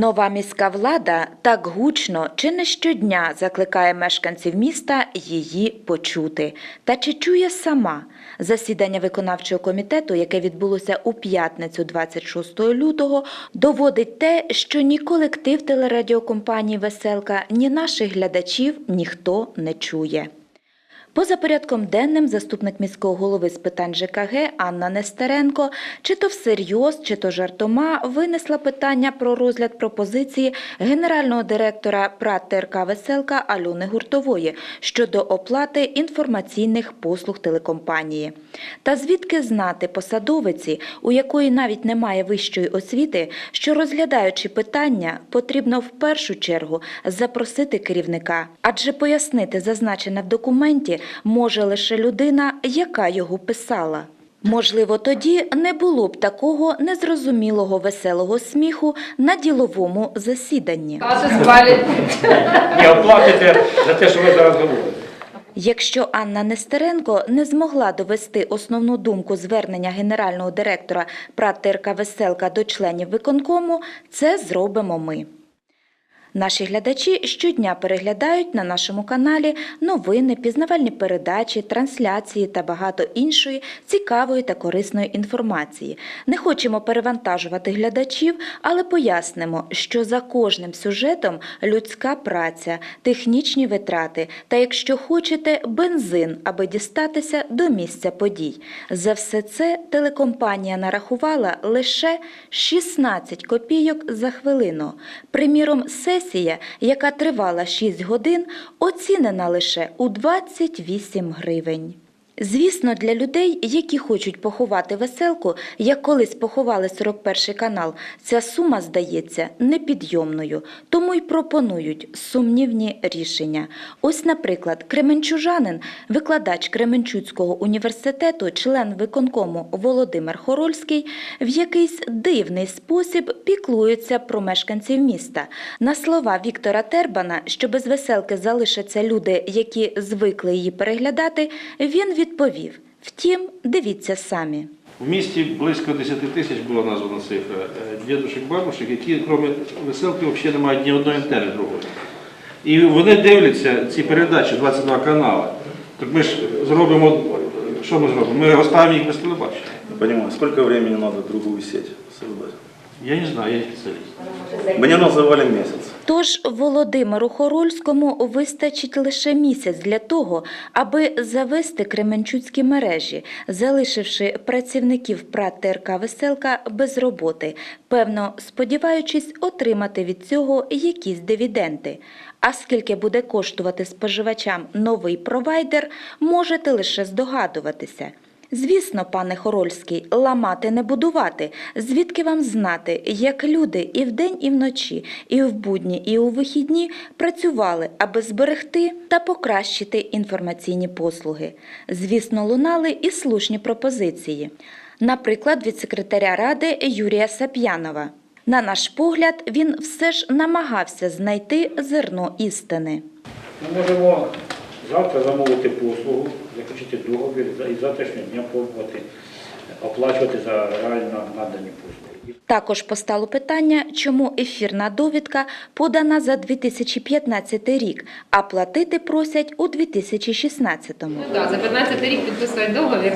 Нова міська влада так гучно чи не щодня закликає мешканців міста її почути. Та чи чує сама засідання виконавчого комітету, яке відбулося у п'ятницю 26 лютого, доводить те, що ні колектив телерадіокомпанії Веселка, ні наших глядачів ніхто не чує. Поза порядком денним заступник міського голови з питань ЖКГ Анна Нестеренко чи то всерйоз, чи то жартома винесла питання про розгляд пропозиції генерального директора ПРАТ ТРК Веселка Альони Гуртової щодо оплати інформаційних послуг телекомпанії. Та звідки знати посадовиці, у якої навіть немає вищої освіти, що розглядаючи питання, потрібно в першу чергу запросити керівника, адже пояснити зазначене в документі може лише людина, яка його писала. Можливо, тоді не було б такого незрозумілого веселого сміху на діловому засіданні. Каси оплатите за те, що ви зараз говорите. Якщо Анна Нестеренко не змогла довести основну думку звернення генерального директора ПРАТ ТРК Веселка до членів виконкому, це зробимо ми. Наші глядачі щодня переглядають на нашому каналі новини, пізнавальні передачі, трансляції та багато іншої цікавої та корисної інформації. Не хочемо перевантажувати глядачів, але пояснимо, що за кожним сюжетом людська праця, технічні витрати та, якщо хочете, бензин, аби дістатися до місця подій. За все це телекомпанія нарахувала лише 16 копійок за хвилину. Приміром, сесія, яка тривала 6 годин, оцінена лише у 28 гривень. Звісно, для людей, які хочуть поховати веселку, як колись поховали 41 канал, ця сума здається непідйомною, тому й пропонують сумнівні рішення. Ось, наприклад, Кременчужанин, викладач Кременчуцького університету, член виконкому Володимир Хорольський, в якийсь дивний спосіб піклується про мешканців міста. На слова Віктора Тербана, що без веселки залишаться люди, які звикли її переглядати, він відповів: Втім, дивіться самі. В місті близько 10 тисяч була названа цифра е, дідушек, бабушек, які, крім веселки, взагалі не мають ні одної антени другої. І вони дивляться ці передачі, 22 канали. Так ми ж зробимо, що ми зробимо? Ми оставимо їх без телебачення. Не Понимаю, сколько времени надо другую сеть создать? Я не знаю, я не спеціаліст. Мне называли месяц. Тож Володимиру Хорольському вистачить лише місяць для того, аби завести кременчуцькі мережі, залишивши працівників ПРАТ Веселка без роботи, певно, сподіваючись отримати від цього якісь дивіденди. А скільки буде коштувати споживачам новий провайдер, можете лише здогадуватися. Звісно, пане Хорольський, ламати не будувати. Звідки вам знати, як люди і вдень, і вночі, і в будні, і у вихідні працювали, аби зберегти та покращити інформаційні послуги. Звісно, лунали і слушні пропозиції. Наприклад, від секретаря ради Юрія Сап'янова. На наш погляд, він все ж намагався знайти зерно істини. Ми можемо завтра замовити послугу, заключити договір за- і з завтрашнього дня пробувати оплачувати за реально надані послуги. Також постало питання, чому ефірна довідка подана за 2015 рік, а платити просять у 2016-му. Ну так, за 15 рік підписують договір.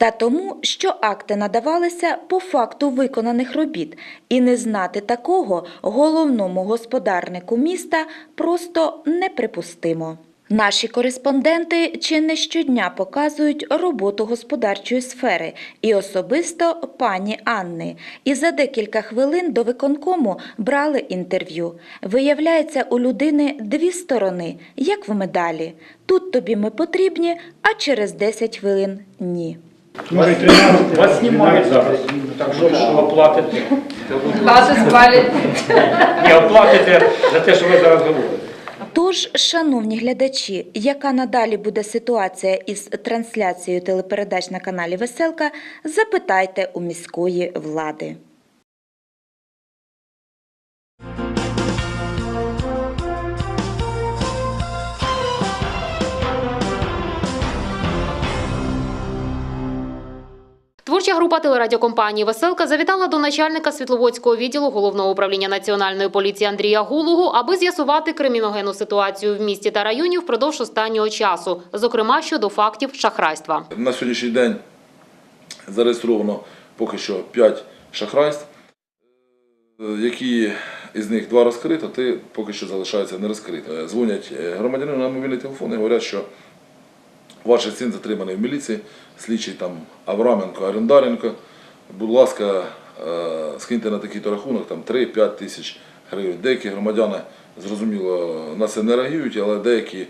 Та тому, що акти надавалися по факту виконаних робіт, і не знати такого головному господарнику міста просто неприпустимо. Наші кореспонденти чи не щодня показують роботу господарчої сфери і особисто пані Анни. І за декілька хвилин до виконкому брали інтерв'ю. Виявляється, у людини дві сторони, як в медалі. Тут тобі ми потрібні, а через 10 хвилин ні. Може, 13 вас знімають зараз, так що що оплатите. Вас звалять. Ні, оплатите за те, що ви зараз говорите. Тож, шановні глядачі, яка надалі буде ситуація із трансляцією телепередач на каналі Веселка, запитайте у міської влади. Робоча група телерадіокомпанії Веселка завітала до начальника Світловодського відділу головного управління національної поліції Андрія Гулугу, аби з'ясувати криміногенну ситуацію в місті та районі впродовж останнього часу, зокрема щодо фактів шахрайства. На сьогоднішній день зареєстровано поки що 5 шахрайств, які із них два розкрито, ти поки що залишаються не розкрито. Е, Дзвонять е, громадянину на мобільний телефон і говорять, що ваш син затриманий в міліції, слідчий там Авраменко, Арендаренко. Будь ласка, е, скиньте на такий-то рахунок там 3-5 тисяч гривень. Деякі громадяни, зрозуміло, на це не реагують, але деякі е,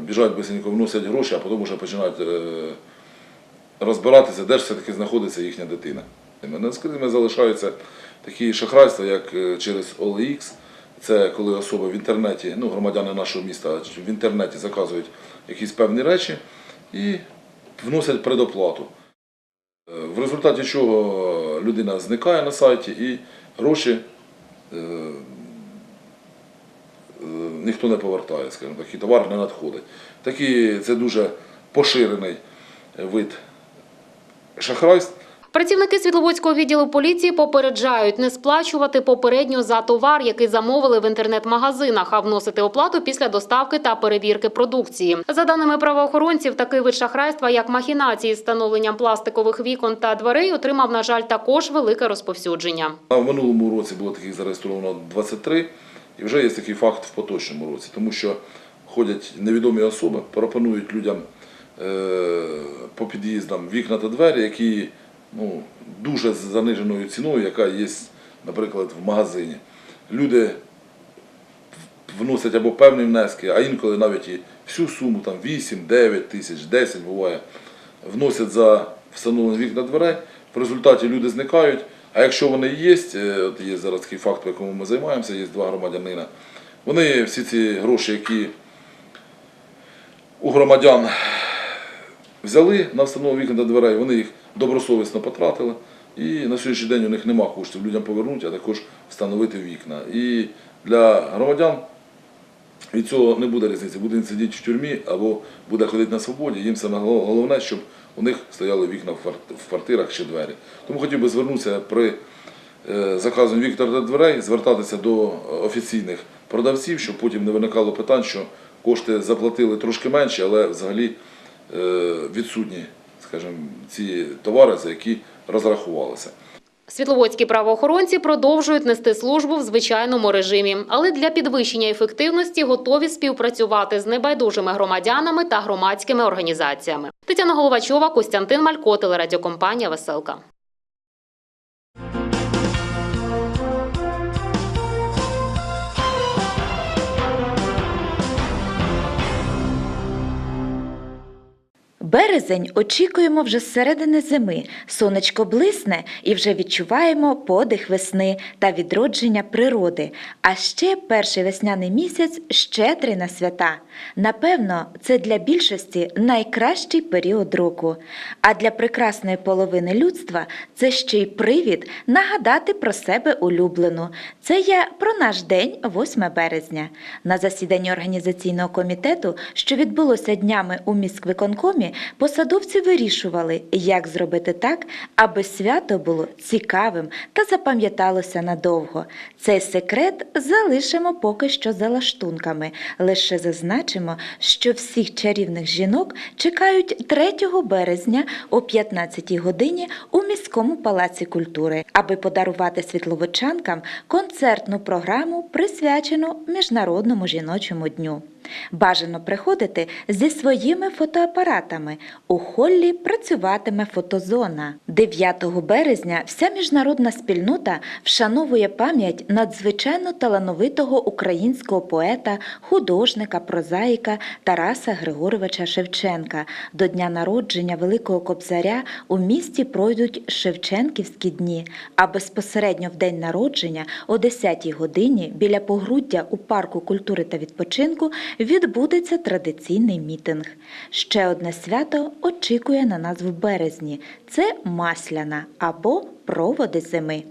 біжать бисенько, вносять гроші, а потім вже починають е, розбиратися, де ж все-таки знаходиться їхня дитина. Нескритими залишаються такі шахрайства, як через OLX. Це коли особи в інтернеті, ну, громадяни нашого міста в інтернеті заказують якісь певні речі і вносять предоплату. Е, В результаті чого людина зникає на сайті і гроші е, е, ніхто не повертає, скажімо так, і товар не надходить. Такі, це дуже поширений вид шахрайств. Працівники Світловодського відділу поліції попереджають не сплачувати попередньо за товар, який замовили в інтернет-магазинах, а вносити оплату після доставки та перевірки продукції. За даними правоохоронців, такий вид шахрайства, як махінації з встановленням пластикових вікон та дверей, отримав, на жаль, також велике розповсюдження. В минулому році було таких зареєстровано 23, і вже є такий факт в поточному році, тому що ходять невідомі особи, пропонують людям е, по під'їздам вікна та двері, які ну, дуже заниженою ціною, яка є, наприклад, в магазині. Люди вносять або певні внески, а інколи навіть і всю суму, там 8, 9 тисяч, 10 буває, вносять за встановлення вікна дверей. В результаті люди зникають. А якщо вони є, е, от є зараз такий факт, по якому ми займаємося, є два громадянина. Вони всі ці гроші, які у громадян взяли на встановлення вікна дверей, вони їх добросовісно потратили. І на сьогоднішній день у них нема коштів людям повернути, а також встановити вікна. І для громадян від цього не буде різниці. Буде він сидіти в тюрмі або буде ходити на свободі. Їм саме головне, щоб у них стояли вікна в квартирах чи двері. Тому хотів би звернутися при е, заказуванні вікна та дверей, звертатися до офіційних продавців, щоб потім не виникало питань, що кошти заплатили трошки менше, але взагалі е, відсутні, скажімо, ці товари, за які розрахувалися. Світловодські правоохоронці продовжують нести службу в звичайному режимі, але для підвищення ефективності готові співпрацювати з небайдужими громадянами та громадськими організаціями. Тетяна Головачова, Костянтин Малько, телерадіокомпанія Веселка. Березень очікуємо вже з середини зими. Сонечко блисне і вже відчуваємо подих весни та відродження природи. А ще перший весняний місяць щедрий на свята. Напевно, це для більшості найкращий період року. А для прекрасної половини людства це ще й привід нагадати про себе улюблену. Це я про наш день 8 березня. На засіданні організаційного комітету, що відбулося днями у міськвиконкомі, посадовці вирішували, як зробити так, аби свято було цікавим та запам'яталося надовго. Цей секрет залишимо поки що за лаштунками. Лише зазначимо, що всіх чарівних жінок чекають 3 березня о 15 годині у міському палаці культури, аби подарувати світловичанкам концертну програму, присвячену Міжнародному жіночому дню. Бажано приходити зі своїми фотоапаратами. У холлі працюватиме фотозона. 9 березня вся міжнародна спільнота вшановує пам'ять надзвичайно талановитого українського поета, художника, прозаїка Тараса Григоровича Шевченка. До дня народження Великого Кобзаря у місті пройдуть Шевченківські дні, а безпосередньо в день народження о 10 годині біля погруддя у парку культури та відпочинку відбудеться традиційний мітинг. Ще одне свято очікує на нас в березні це Масляна або проводи зими.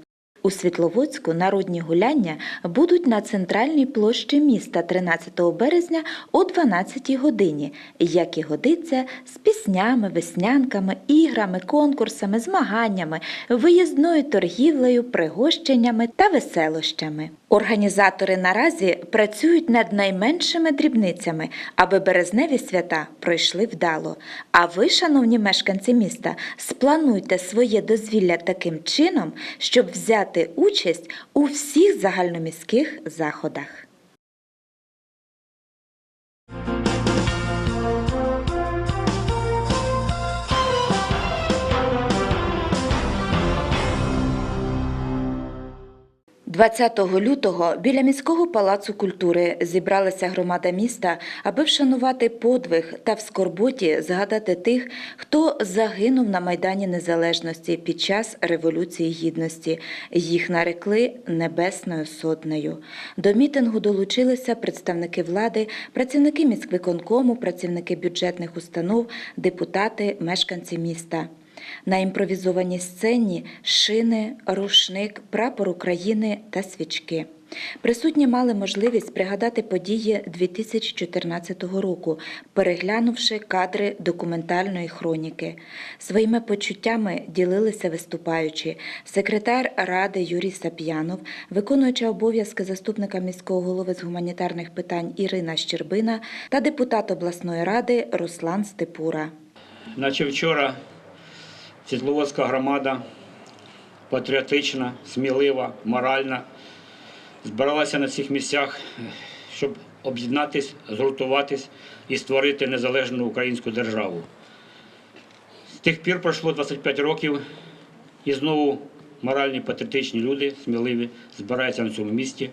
У Світловодську народні гуляння будуть на центральній площі міста 13 березня о 12 годині, як і годиться, з піснями, веснянками, іграми, конкурсами, змаганнями, виїзною торгівлею, пригощеннями та веселощами. Організатори наразі працюють над найменшими дрібницями, аби березневі свята пройшли вдало. А ви, шановні мешканці міста, сплануйте своє дозвілля таким чином, щоб взяти участь у всіх загальноміських заходах. – 20 лютого біля міського палацу культури зібралася громада міста, аби вшанувати подвиг та в скорботі згадати тих, хто загинув на Майдані Незалежності під час Революції Гідності. Їх нарекли Небесною Сотнею. До мітингу долучилися представники влади, працівники міськвиконкому, працівники бюджетних установ, депутати, мешканці міста. На імпровізованій сцені шини, рушник, прапор України та свічки. Присутні мали можливість пригадати події 2014 року, переглянувши кадри документальної хроніки. Своїми почуттями ділилися виступаючі секретар ради Юрій Сап'янов, виконуюча обов'язки заступника міського голови з гуманітарних питань Ірина Щербина та депутат обласної ради Руслан Степура. Наче вчора Світловодська громада патріотична, смілива, моральна, збиралася на цих місцях, щоб об'єднатись, згуртуватись і створити незалежну українську державу. З тих пір пройшло 25 років, і знову моральні патріотичні люди, сміливі, збираються на цьому місці.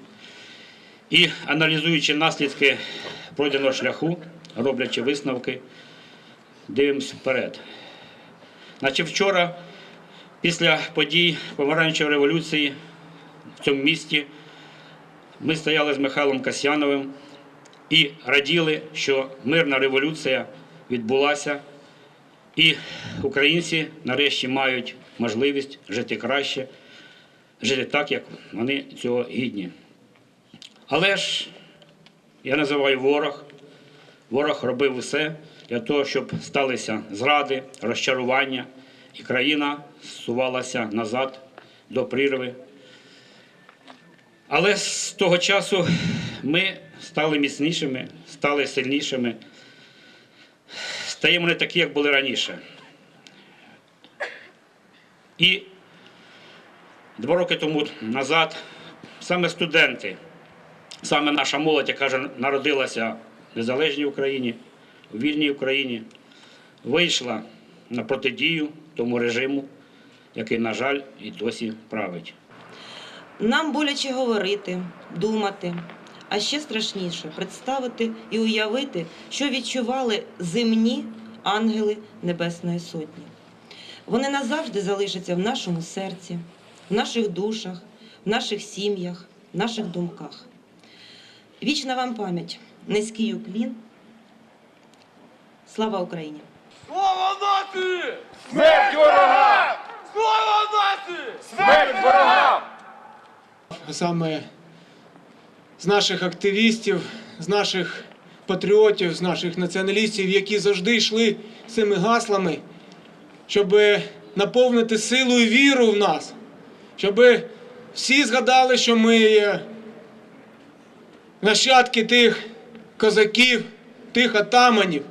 І аналізуючи наслідки пройденого шляху, роблячи висновки, дивимося вперед. Наче вчора, після подій помаранчевої революції в цьому місті, ми стояли з Михайлом Касьяновим і раділи, що мирна революція відбулася, і українці нарешті мають можливість жити краще, жити так, як вони цього гідні. Але ж я називаю ворог. Ворог робив усе для того, щоб сталися зради, розчарування, і країна зсувалася назад до прірви. Але з того часу ми стали міцнішими, стали сильнішими, стаємо не такі, як були раніше. І два роки тому назад саме студенти, саме наша молодь, яка народилася в незалежній Україні, у вільній Україні, вийшла на протидію тому режиму, який, на жаль, і досі править. Нам боляче говорити, думати, а ще страшніше представити і уявити, що відчували земні ангели Небесної Сотні. Вони назавжди залишаться в нашому серці, в наших душах, в наших сім'ях, в наших думках. Вічна вам пам'ять, низький уклін. Слава Україні! Слава нації! Смерть ворогам! Слава нації! Смерть ворогам! саме з наших активістів, з наших патріотів, з наших націоналістів, які завжди йшли цими гаслами, щоб наповнити силу і віру в нас, щоб всі згадали, що ми є нащадки тих козаків, тих атаманів,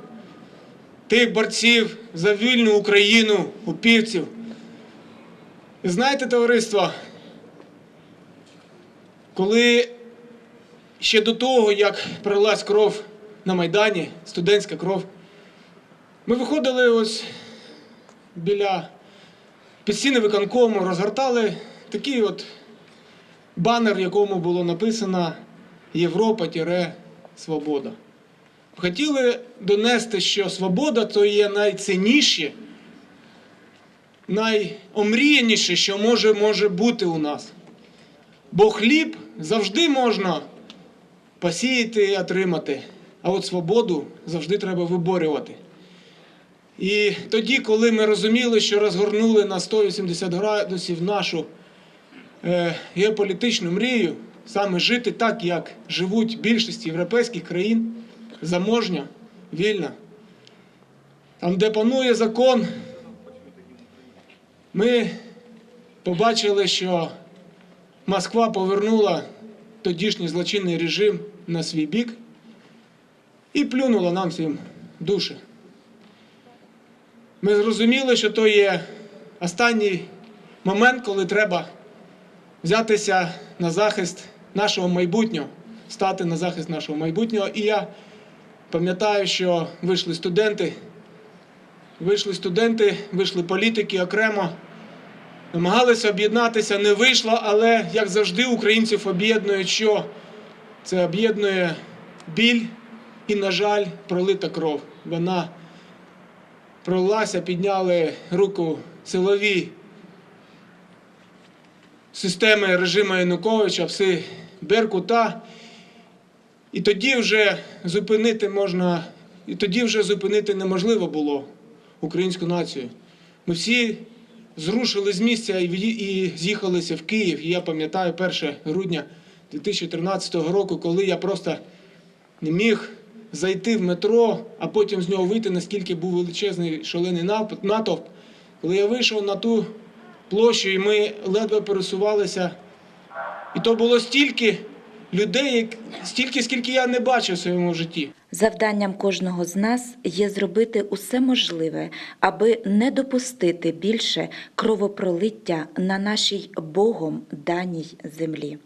тих борців за вільну Україну, упівців. І знаєте, товариство, коли ще до того, як пролилась кров на Майдані, студентська кров, ми виходили ось біля під стіни виконкому, розгортали такий от банер, в якому було написано Європа свобода. Хотіли донести, що свобода то є найцінніше, найомріяніше, що може, може бути у нас. Бо хліб завжди можна посіяти і отримати, а от свободу завжди треба виборювати. І тоді, коли ми розуміли, що розгорнули на 180 градусів нашу е, геополітичну мрію саме жити так, як живуть більшість європейських країн, заможня, вільно. Там, де панує закон, ми побачили, що Москва повернула тодішній злочинний режим на свій бік і плюнула нам всім душі. Ми зрозуміли, що то є останній момент, коли треба взятися на захист нашого майбутнього, стати на захист нашого майбутнього. І я пам'ятаю, що вийшли студенти, вийшли студенти, вийшли політики окремо, намагалися об'єднатися, не вийшло, але як завжди українців об'єднує, що це об'єднує біль і, на жаль, пролита кров. Вона пролилася, підняли руку силові системи режиму Януковича, всі Беркута. І тоді вже зупинити можна, і тоді вже зупинити неможливо було українську націю. Ми всі зрушили з місця і, з'їхалися в Київ. І я пам'ятаю 1 грудня 2013 року, коли я просто не міг зайти в метро, а потім з нього вийти, наскільки був величезний шалений натовп. Коли я вийшов на ту площу, і ми ледве пересувалися, і то було стільки людей, стільки, скільки я не бачив в своєму житті. Завданням кожного з нас є зробити усе можливе, аби не допустити більше кровопролиття на нашій Богом даній землі.